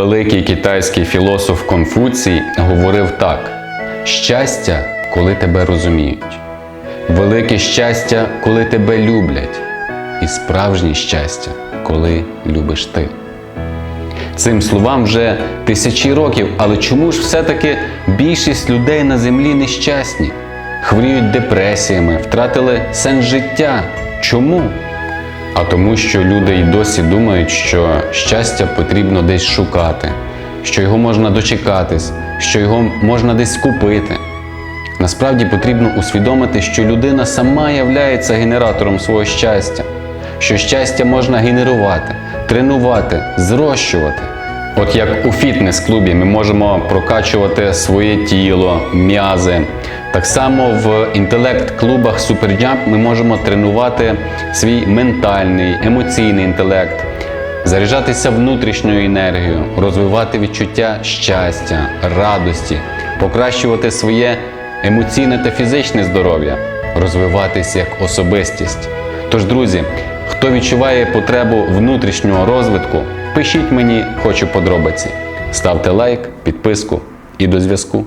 Великий китайський філософ Конфуцій говорив так: щастя, коли тебе розуміють, велике щастя, коли тебе люблять, і справжнє щастя, коли любиш ти. Цим словам вже тисячі років, але чому ж все-таки більшість людей на землі нещасні? Хворіють депресіями, втратили сенс життя. Чому? А тому, що люди й досі думають, що щастя потрібно десь шукати, що його можна дочекатись, що його можна десь купити. Насправді потрібно усвідомити, що людина сама являється генератором свого щастя, що щастя можна генерувати, тренувати, зрощувати. От як у фітнес-клубі ми можемо прокачувати своє тіло, м'язи. Так само в інтелект-клубах Superjump ми можемо тренувати свій ментальний, емоційний інтелект, заряджатися внутрішньою енергією, розвивати відчуття щастя, радості, покращувати своє емоційне та фізичне здоров'я, розвиватися як особистість. Тож, друзі, хто відчуває потребу внутрішнього розвитку, пишіть мені, хочу подробиці. Ставте лайк, підписку і до зв'язку.